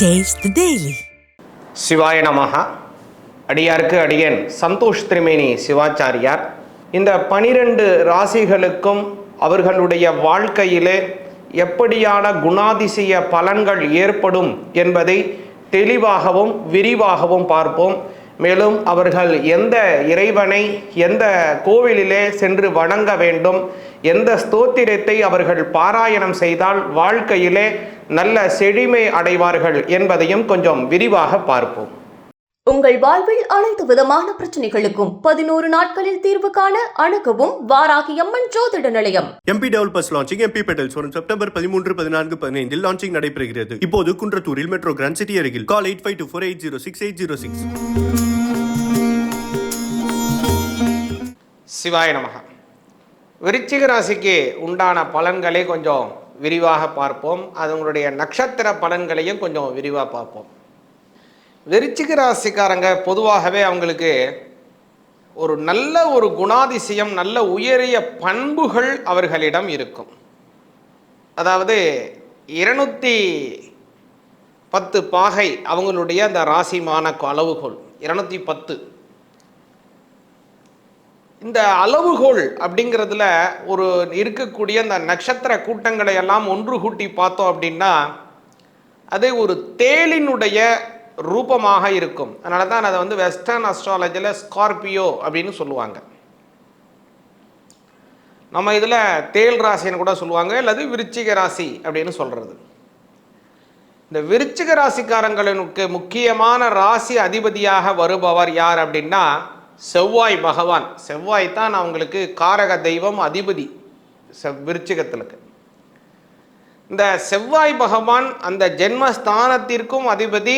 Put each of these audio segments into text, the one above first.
Taste daily சிவாய நமஹ. அடியாருக்கு அடியன். சந்தோஷ் திருமேனி சிவாச்சாரியார். இந்த பனிரெண்டு ராசிகளுக்கும் அவர்களுடைய வாழ்க்கையிலே எப்படியான குணாதிசய பலன்கள் ஏற்படும் என்பதை தெளிவாகவும் விரிவாகவும் பார்ப்போம். மேலும் அவர்கள் எந்த இறைவனை எந்த கோவிலிலே சென்று வணங்க வேண்டும் எந்த ஸ்தோத்திரத்தை அவர்கள் பாராயணம் செய்தால் வாழ்க்கையிலே நல்ல செழிமை அடைவார்கள் என்பதையும் கொஞ்சம் விரிவாக பார்ப்போம். உங்கள் வாழ்வில் அனைத்து விதமான பிரச்சனைகளுக்கும் பதினோரு நாட்களில் தீர்வு காண அணுகவும் வாராகி அம்மன் ஜோதிட நிலையம். MB developers launching MB petals வரும் செப்டம்பர் பதிமூன்று பதினான்கு பதினைந்தில் லான்ச்சிங் நடைபெறுகிறது. இப்போது குன்றத்தூரில் மெட்ரோ கிராண்ட் சிட்டி அருகில். Call eight five two four eight zero six eight zero six சிவாய நமக. விருச்சிக ராசிக்கு உண்டான பலன்களை கொஞ்சம் விரிவாக பார்ப்போம். அதனுடைய நட்சத்திர பலன்களையும் கொஞ்சம் விரிவாக பார்ப்போம். விருச்சிக ராசிக்காரங்க பொதுவாகவே அவங்களுக்கு ஒரு நல்ல ஒரு குணாதிசயம் நல்ல உயரிய பண்புகள் அவர்களிடம் இருக்கும். அதாவது இருநூத்தி பத்து பாகை அவங்களுடைய அந்த ராசிமான அளவுகோல். இருநூத்தி பத்து. இந்த அளவுகோல் அப்படிங்கிறதுல ஒரு இருக்கக்கூடிய அந்த நட்சத்திர கூட்டங்களை எல்லாம் ஒன்று கூட்டி பார்த்தோம் அப்படின்னா அது ஒரு தேளினுடைய ரூபமாக இருக்கும். அதனால தான் அதை வந்து வெஸ்டர்ன் அஸ்ட்ராலஜியில் ஸ்கார்பியோ அப்படின்னு சொல்லுவாங்க. நம்ம இதில் தேள் ராசின்னு கூட சொல்லுவாங்க அல்லது விருச்சிக ராசி அப்படின்னு சொல்கிறது இந்த விருச்சிக ராசிக்காரங்களுக்கு முக்கியமான ராசி அதிபதியாக வருபவர் யார் அப்படின்னா செவ்வாய் பகவான். செவ்வாய் தான் அவங்களுக்கு காரக தெய்வம் அதிபதி. செவ் விருச்சிகத்திலுக்கு. இந்த செவ்வாய் பகவான் அந்த ஜென்மஸ்தானத்திற்கும் அதிபதி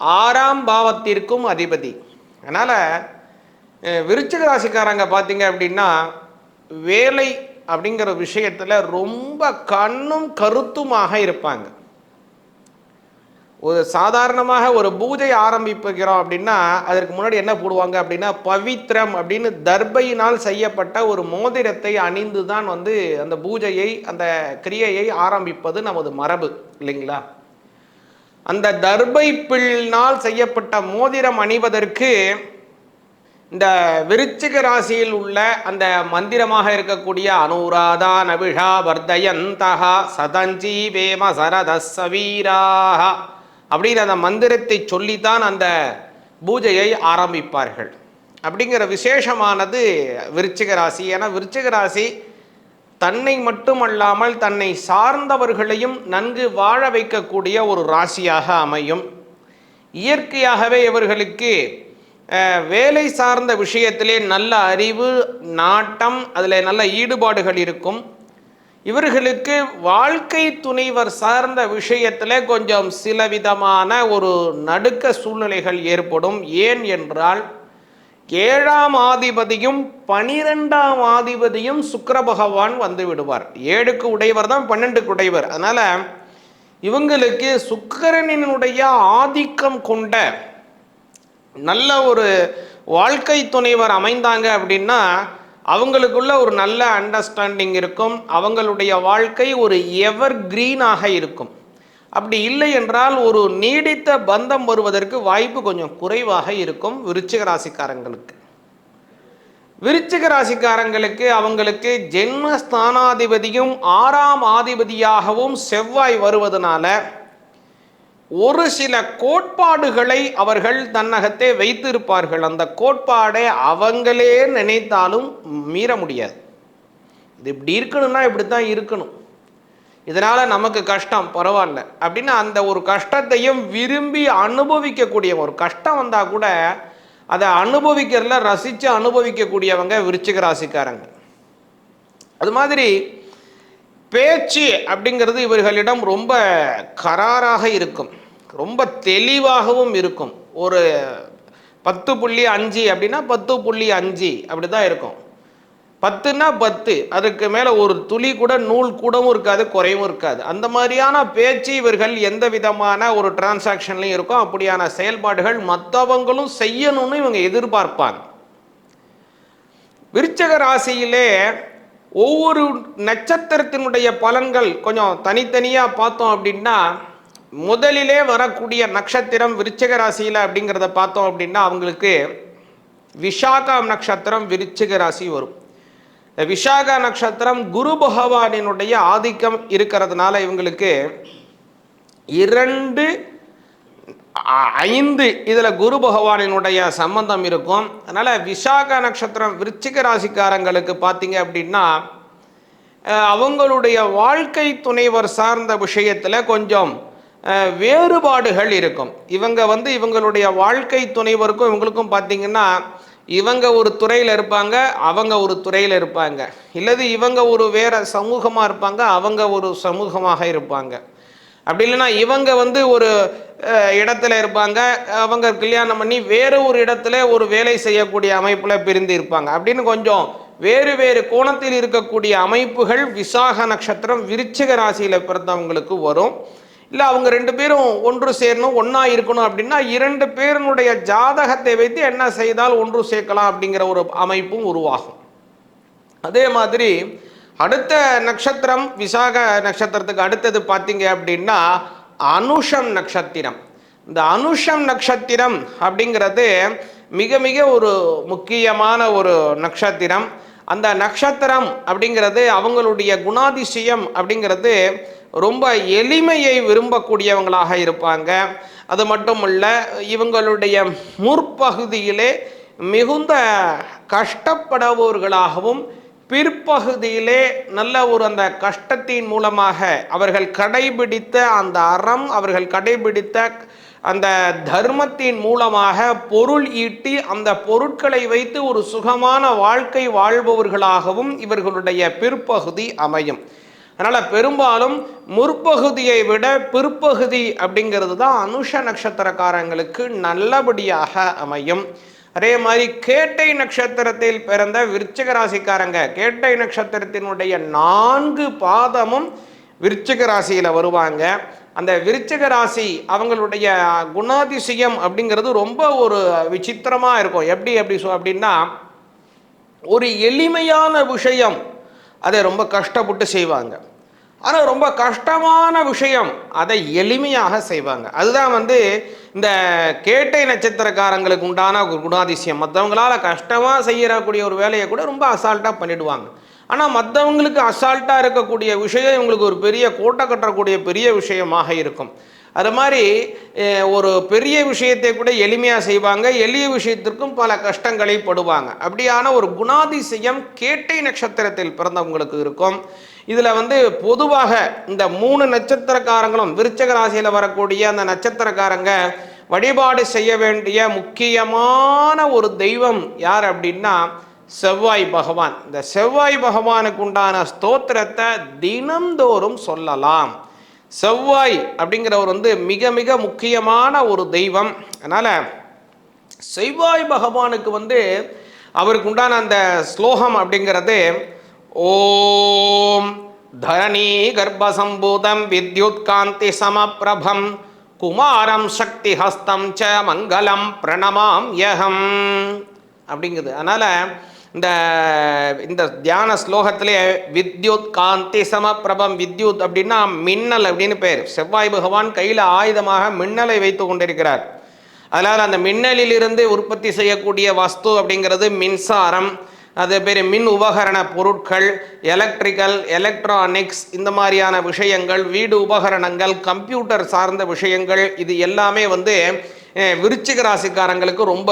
ஆறாம் பாவத்திற்கும் அதிபதி. அதனால் விருச்சிக ராசிக்காரங்க பார்த்தீங்க அப்படின்னா வேலை அப்படிங்கிற விஷயத்தில் ரொம்ப கண்ணும் கருத்துமாக இருப்பாங்க. ஒரு சாதாரணமாக ஒரு பூஜை ஆரம்பிப்புகிறோம் அப்படின்னா அதற்கு முன்னாடி என்ன போடுவாங்க அப்படின்னா பவித்ரம் அப்படின்னு தர்பையினால் செய்யப்பட்ட ஒரு மோதிரத்தை அணிந்து தான் வந்து அந்த பூஜையை அந்த கிரியையை ஆரம்பிப்பது நமது மரபு இல்லைங்களா? அந்த தர்பை பிள்னால் செய்யப்பட்ட மோதிரம் அணிவதற்கு இந்த விருச்சிக ராசியில் உள்ள அந்த மந்திரமாக இருக்கக்கூடிய அனுராதா நபிஷா வர்தயந்தகா சதஞ்சி வேம சரதசவீராக அப்படிங்கிற அந்த மந்திரத்தை சொல்லித்தான் அந்த பூஜையை ஆரம்பிப்பார்கள். அப்படிங்கிற விசேஷமானது விருச்சிக ராசி. ஏன்னா விருச்சிக ராசி தன்னை மட்டுமல்லாமல் தன்னை சார்ந்தவர்களையும் நன்கு வாழ வைக்கக்கூடிய ஒரு ராசியாக அமையும். இயற்கையாகவே இவர்களுக்கு வேலை சார்ந்த விஷயத்திலே நல்ல அறிவு நாட்டம் அதில் நல்ல ஈடுபாடுகள் இருக்கும். இவர்களுக்கு வாழ்க்கை துணைவர் சார்ந்த விஷயத்தில் கொஞ்சம் சில விதமான ஒரு நடுக்க சூழ்நிலைகள் ஏற்படும். ஏன் என்றால் ஏழாம் ஆதிபதியும் பனிரெண்டாம் ஆதிபதியும் சுக்கர பகவான் வந்து விடுவார். ஏழுக்கு உடையவர் தான் பன்னெண்டுக்கு உடையவர். அதனால இவங்களுக்கு சுக்கிரனினுடைய ஆதிக்கம் கொண்ட நல்ல ஒரு வாழ்க்கை துணைவர் அமைந்தாங்க அப்படின்னா அவங்களுக்குள்ள ஒரு நல்ல அண்டர்ஸ்டாண்டிங் இருக்கும். அவங்களுடைய வாழ்க்கை ஒரு எவர் கிரீனாக இருக்கும். அப்படி இல்லை என்றால் ஒரு நீடித்த பந்தம் வருவதற்கு வாய்ப்பு கொஞ்சம் குறைவாக இருக்கும் விருச்சிக ராசிக்காரங்களுக்கு. விருச்சிக ராசிக்காரங்களுக்கு அவங்களுக்கு ஜென்மஸ்தானாதிபதியும் ஆறாம் ஆதிபதியாகவும் செவ்வாய் வருவதனால ஒரு சில கோட்பாடுகளை அவர்கள் தன்னகத்தே வைத்திருப்பார்கள். அந்த கோட்பாடை அவங்களே நினைத்தாலும் மீற முடியாது. இது இப்படி இருக்கணும்னா இப்படி தான் இருக்கணும். இதனால் நமக்கு கஷ்டம் பரவாயில்ல. அப்படின்னு அந்த ஒரு கஷ்டத்தையும் விரும்பி அனுபவிக்கக்கூடிய ஒரு கஷ்டம் வந்தால் கூட அதை அனுபவிக்கிறதுல ரசித்து அனுபவிக்கக்கூடியவங்க விருச்சிக ராசிக்காரங்க. அது மாதிரி பேச்சு அப்படிங்கிறது இவர்களிடம் ரொம்ப கராராக இருக்கும். ரொம்ப தெளிவாகவும் இருக்கும். ஒரு பத்து புள்ளி அஞ்சு அப்படின்னா பத்து புள்ளி அஞ்சு அப்படி தான் இருக்கும். பத்துன்னா பத்து அதுக்கு மேலே ஒரு துளி கூட நூல் கூடவும் இருக்காது குறைவும் இருக்காது. அந்த மாதிரியான பேச்சு இவர்கள் எந்த விதமான ஒரு டிரான்சாக்ஷன்லையும் இருக்கும். அப்படியான செயல்பாடுகள் மற்றவங்களும் செய்யணும்னு இவங்க எதிர்பார்ப்பாங்க. விருச்சக ராசியிலே ஒவ்வொரு நட்சத்திரத்தினுடைய பலன்கள் கொஞ்சம் தனித்தனியாக பார்த்தோம் அப்படின்னா முதலிலே வரக்கூடிய நட்சத்திரம் விருச்சிக ராசியில் அப்படிங்கிறத பார்த்தோம் அப்படின்னா அவங்களுக்கு விஷாகா நட்சத்திரம் விருச்சிக ராசி வரும். இந்த விஷாகா நட்சத்திரம் குரு பகவானினுடைய ஆதிக்கம் இருக்கிறதுனால இவங்களுக்கு இரண்டு ஐந்து இதில் குரு பகவானினுடைய சம்பந்தம் இருக்கும். அதனால் விசாக நட்சத்திரம் விருச்சிக ராசிக்காரங்களுக்கு பார்த்தீங்க அப்படின்னா அவங்களுடைய வாழ்க்கை துணைவர் சார்ந்த விஷயத்தில் கொஞ்சம் வேறுபாடுகள் இருக்கும். இவங்க வந்து இவங்களுடைய வாழ்க்கை துணைவருக்கும் இவங்களுக்கும் பார்த்தீங்கன்னா இவங்க ஒரு துறையில் இருப்பாங்க அவங்க ஒரு துறையில் இருப்பாங்க. இல்லது இவங்க ஒரு வேற சமூகமாக இருப்பாங்க அவங்க ஒரு சமூகமாக இருப்பாங்க. அப்படி இல்லைன்னா இவங்க வந்து ஒரு இடத்துல இருப்பாங்க. அவங்க கல்யாணம் பண்ணி வேறு ஒரு இடத்துல ஒரு வேலை செய்யக்கூடிய அமைப்பில் பிரிந்து இருப்பாங்க. அப்படின்னு கொஞ்சம் வேறு வேறு கோணத்தில் இருக்கக்கூடிய அமைப்புகள் விசாக நட்சத்திரம் விருச்சிக ராசியில் பிறந்தவங்களுக்கு வரும். இல்லை அவங்க ரெண்டு பேரும் ஒன்று சேரணும் ஒன்றா இருக்கணும் அப்படின்னா இரண்டு பேருனுடைய ஜாதகத்தை வைத்து என்ன செய்தால் ஒன்று சேர்க்கலாம் அப்படிங்கிற ஒரு அமைப்பும் உருவாகும். அதே மாதிரி அடுத்த நட்சத்திரம் விசாக நட்சத்திரத்துக்கு அடுத்தது பார்த்தீங்க அப்படின்னா அனுஷம் நட்சத்திரம். இந்த அனுஷம் நட்சத்திரம் அப்படிங்கிறது மிக மிக ஒரு முக்கியமான ஒரு நட்சத்திரம். அந்த நட்சத்திரம் அப்படிங்கிறது அவங்களுடைய குணாதிசயம் அப்படிங்கிறது ரொம்ப எளிமையை விரும்பக்கூடியவங்களாக இருப்பாங்க. அது மட்டும் இல்லை இவங்களுடைய முற்பகுதியிலே மிகுந்த கஷ்டப்படுபவர்களாகவும் பிற்பகுதியிலே நல்ல ஒரு அந்த கஷ்டத்தின் மூலமாக அவர்கள் கடைபிடித்த அந்த அறம் அவர்கள் கடைபிடித்த அந்த தர்மத்தின் மூலமாக பொருள் ஈட்டி அந்த பொருட்களை வைத்து ஒரு சுகமான வாழ்க்கை வாழ்பவர்களாகவும் இவர்களுடைய பிற்பகுதி அமையும். அதனால் பெரும்பாலும் முற்பகுதியை விட பிற்பகுதி அப்படிங்கிறது தான் அனுஷ நட்சத்திரக்காரங்களுக்கு நல்லபடியாக அமையும். அதே மாதிரி கேட்டை நட்சத்திரத்தில் பிறந்த விருச்சிக ராசிக்காரங்க கேட்டை நட்சத்திரத்தினுடைய நான்கு பாதமும் விருச்சிக ராசியில் வருவாங்க. அந்த விருச்சிக ராசி அவங்களுடைய குணாதிசயம் அப்படிங்கிறது ரொம்ப ஒரு விசித்திரமாக இருக்கும். எப்படி எப்படி சொ அப்படின்னா ஒரு எளிமையான விஷயம் அதை ரொம்ப கஷ்டப்பட்டு செய்வாங்க. ஆனால் ரொம்ப கஷ்டமான விஷயம். அதை எளிமையாக செய்வாங்க. அதுதான் வந்து இந்த கேட்டை நட்சத்திரக்காரங்களுக்கு உண்டான ஒரு குணாதிசயம். மற்றவங்களால் கஷ்டமாக செய்யக்கூடிய ஒரு வேலையை கூட ரொம்ப அசால்ட்டாக பண்ணிடுவாங்க. ஆனால் மற்றவங்களுக்கு அசால்ட்டாக இருக்கக்கூடிய விஷயம் இவங்களுக்கு ஒரு பெரிய கோட்டை கட்டக்கூடிய பெரிய விஷயமாக இருக்கும். அது மாதிரி ஒரு பெரிய விஷயத்தை கூட எளிமையாக செய்வாங்க. எளிய விஷயத்திற்கும் பல கஷ்டங்களை படுவாங்க. அப்படியான ஒரு குணாதிசயம் கேட்டை நட்சத்திரத்தில் பிறந்தவங்களுக்கு இருக்கும். இதில் வந்து பொதுவாக இந்த மூணு நட்சத்திரக்காரங்களும் விருச்சக ராசியில் வரக்கூடிய அந்த நட்சத்திரக்காரங்க வழிபாடு செய்ய வேண்டிய முக்கியமான ஒரு தெய்வம் யார் அப்படின்னா செவ்வாய் பகவான். இந்த செவ்வாய் பகவானுக்கு உண்டான ஸ்தோத்திரத்தை தினந்தோறும் சொல்லலாம். செவ்வாய் அப்படிங்கிறவர் வந்து மிக மிக முக்கியமான ஒரு தெய்வம். அதனால் செவ்வாய் பகவானுக்கு வந்து அவருக்கு உண்டான அந்த ஸ்லோகம் அப்படிங்கிறது ஓம் தரணி கர்ப்பசம்பூதம் வித்யுத் காந்தி சமப்பிரபம் குமாரம் சக்தி ஹஸ்தம் ச மங்களம் பிரணமாம் யகம் அப்படிங்குது. அதனால் இந்த இந்த தியான ஸ்லோகத்திலே வித்யுத் காந்தி சமப்பிரபம் வித்யுத் அப்படின்னா மின்னல் அப்படின்னு பேர். செவ்வாய் பகவான் கையில் ஆயுதமாக மின்னலை வைத்து கொண்டிருக்கிறார். அதனால் அந்த மின்னலிலிருந்து உற்பத்தி செய்யக்கூடிய வஸ்து அப்படிங்கிறது மின்சாரம். அது பேர் மின் உபகரண பொருட்கள் எலக்ட்ரிக்கல் எலக்ட்ரானிக்ஸ் இந்த மாதிரியான விஷயங்கள் வீடு உபகரணங்கள் கம்ப்யூட்டர் சார்ந்த விஷயங்கள் இது எல்லாமே வந்து விருச்சிக ராசிக்காரங்களுக்கு ரொம்ப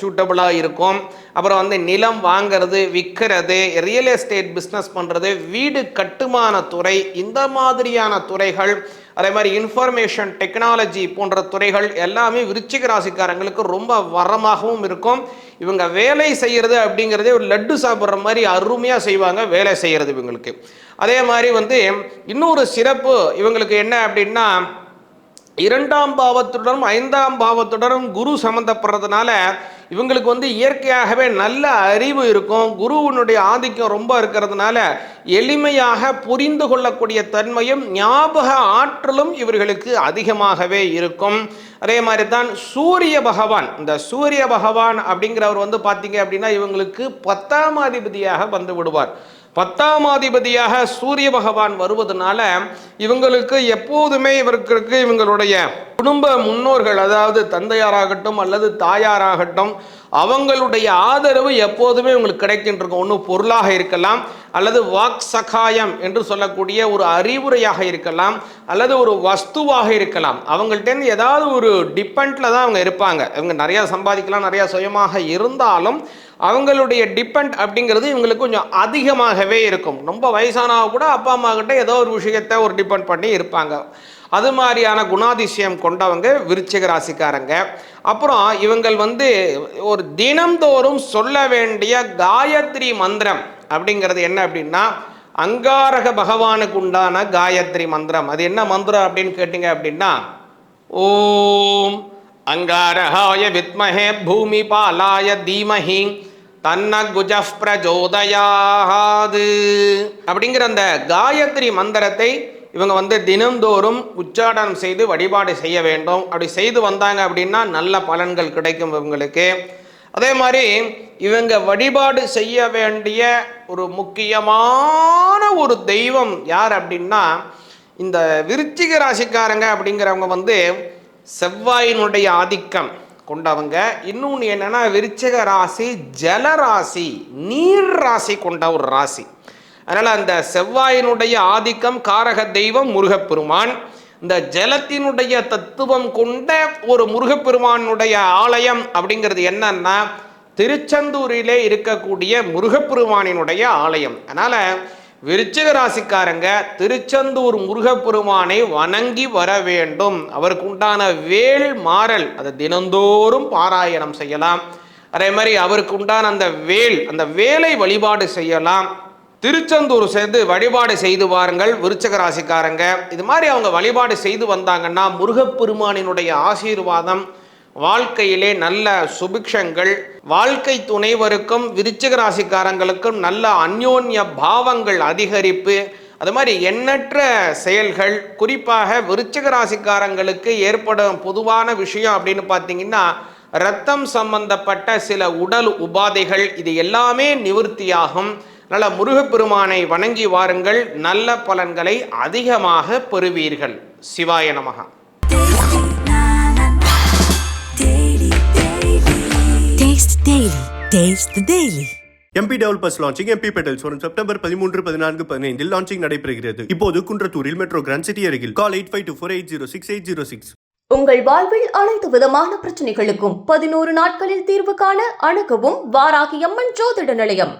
சூட்டபுளாக இருக்கும். அப்புறம் வந்து நிலம் வாங்கிறது விற்கிறது ரியல் எஸ்டேட் பிஸ்னஸ் பண்ணுறது வீடு கட்டுமான துறை இந்த மாதிரியான துறைகள் அதே மாதிரி இன்ஃபர்மேஷன் டெக்னாலஜி போன்ற துறைகள் எல்லாமே விருச்சிக ராசிக்காரங்களுக்கு ரொம்ப வரமாகவும் இருக்கும். இவங்க வேலை செய்கிறது அப்படிங்கிறதே ஒரு லட்டு சாப்பிட்ற மாதிரி அருமையாக செய்வாங்க வேலை செய்கிறது இவங்களுக்கு. அதே மாதிரி வந்து இன்னொரு சிறப்பு இவங்களுக்கு என்ன அப்படின்னா இரண்டாம் பாவத்துடனும் ஐந்தாம் பாவத்துடனும் குரு சம்மந்தப்படுறதுனால இவங்களுக்கு வந்து இயற்கையாகவே நல்ல அறிவு இருக்கும். குருவினுடைய ஆதிக்கம் ரொம்ப இருக்கிறதுனால எளிமையாக புரிந்து கொள்ளக்கூடிய தன்மையும் ஞாபக ஆற்றலும் இவர்களுக்கு அதிகமாகவே இருக்கும். அதே மாதிரி தான் சூரிய பகவான். இந்த சூரிய பகவான் அப்படிங்கிறவர் வந்து பார்த்தீங்க அப்படின்னா இவங்களுக்கு பத்தாம் அதிபதியாக வந்து விடுவார். பத்தாம் அதிபதியாக சூரிய பகவான் வருவதனால இவங்களுக்கு எப்போதுமே இவருக்கு இவங்களுடைய குடும்ப முன்னோர்கள் அதாவது தந்தையாராகட்டும் அல்லது தாயாராகட்டும் அவங்களுடைய ஆதரவு எப்போதுமே உங்களுக்கு கிடைக்கின்றிருக்கும். ஒன்று பொருளாக இருக்கலாம் அல்லது வாக் சகாயம் என்று சொல்லக்கூடிய ஒரு அறிவுரையாக இருக்கலாம் அல்லது ஒரு வஸ்துவாக இருக்கலாம். அவங்கள்ட்டேருந்து ஏதாவது ஒரு டிபெண்டில் தான் அவங்க இருப்பாங்க. இவங்க நிறையா சம்பாதிக்கலாம் நிறையா சுயமாக இருந்தாலும் அவங்களுடைய டிபெண்ட் அப்படிங்கிறது இவங்களுக்கு கொஞ்சம் அதிகமாகவே இருக்கும். ரொம்ப வயசானாக கூட அப்பா அம்மா கிட்ட ஏதோ ஒரு விஷயத்தை ஒரு டிபெண்ட் பண்ணி இருப்பாங்க. அது மாதிரியான குணாதிசயம் கொண்டவங்க விருச்சிக ராசிக்காரங்க. அப்புறம் இவங்கள் வந்து ஒரு தினம்தோறும் சொல்ல வேண்டிய காயத்ரி மந்திரம் அப்படிங்கிறது என்ன அப்படின்னா அங்காரக பகவானுக்கு உண்டான காயத்ரி மந்திரம். அது என்ன மந்திரம் அப்படின்னு கேட்டிங்க அப்படின்னா ஓம் அங்காரகாய வித்மஹே பூமி பாலாய தீமஹி தன்ன குஜப் பிரஜோதயாது அப்படிங்கிற அந்த காயத்ரி மந்திரத்தை இவங்க வந்து தினந்தோறும் உச்சாடனம் செய்து வழிபாடு செய்ய வேண்டும். அப்படி செய்து வந்தாங்க அப்படின்னா நல்ல பலன்கள் கிடைக்கும் இவங்களுக்கு. அதே மாதிரி இவங்க வழிபாடு செய்ய வேண்டிய ஒரு முக்கியமான ஒரு தெய்வம் யார் அப்படின்னா இந்த விருச்சிக ராசிக்காரங்க அப்படிங்கிறவங்க வந்து செவ்வாயினுடைய ஆதிக்கம் கொண்டவங்க. இன்னொன்று என்னென்னா விருச்சக ராசி ஜலராசி நீர் ராசி கொண்ட ஒரு ராசி. அதனால் அந்த செவ்வாயினுடைய ஆதிக்கம் காரக தெய்வம் முருகப்பெருமான். இந்த ஜலத்தினுடைய தத்துவம் கொண்ட ஒரு முருகப்பெருமானுடைய ஆலயம் அப்படிங்கிறது என்னன்னா திருச்செந்தூரிலே இருக்கக்கூடிய முருகப்பெருமானினுடைய ஆலயம். அதனால் விருச்சிக ராசிக்காரங்க திருச்செந்தூர் முருகப்பெருமானை வணங்கி வர வேண்டும். அவருக்கு உண்டான வேல் மாறல் அதை தினந்தோறும் பாராயணம் செய்யலாம். அதே மாதிரி அவருக்கு உண்டான அந்த வேல் அந்த வேலை வழிபாடு செய்யலாம். திருச்செந்தூர் சேர்ந்து வழிபாடு செய்து வாருங்கள் விருச்சக ராசிக்காரங்க இது மாதிரி அவங்க வழிபாடு செய்து வந்தாங்கன்னா முருகப்பெருமானினுடைய ஆசீர்வாதம் வாழ்க்கையிலே நல்ல சுபிக்ஷங்கள் வாழ்க்கை துணைவருக்கும் விருச்சிக ராசிக்காரங்களுக்கும் நல்ல அந்யோன்ய பாவங்கள் அதிகரிப்பு அது மாதிரி எண்ணற்ற செயல்கள். குறிப்பாக விருச்சிக ராசிக்காரங்களுக்கு ஏற்படும் பொதுவான விஷயம் அப்படின்னு பார்த்தீங்கன்னா ரத்தம் சம்பந்தப்பட்ட சில உடல் உபாதைகள் இது எல்லாமே நிவர்த்தியாகும். நல்ல முருகப்பெருமானை வணங்கி வாருங்கள். நல்ல பலன்களை அதிகமாக பெறுவீர்கள். சிவாய நமகா Taste the Daily. MB developers launching MB petals வரும் செப்டம்பர் பதிமூன்று பதினான்கு பதினைந்தில் லான்ச்சிங் நடைபெறுகிறது. இப்போது குன்றத்தூரில் மெட்ரோ கிராண்ட் சிட்டி அருகில். Call eight five two four eight zero six eight zero six உங்கள் வாழ்வில் அனைத்து விதமான பிரச்சனைகளுக்கும் பதினோரு நாட்களில் தீர்வு காண அணுகவும் வாராகி அம்மன் ஜோதிட நிலையம்.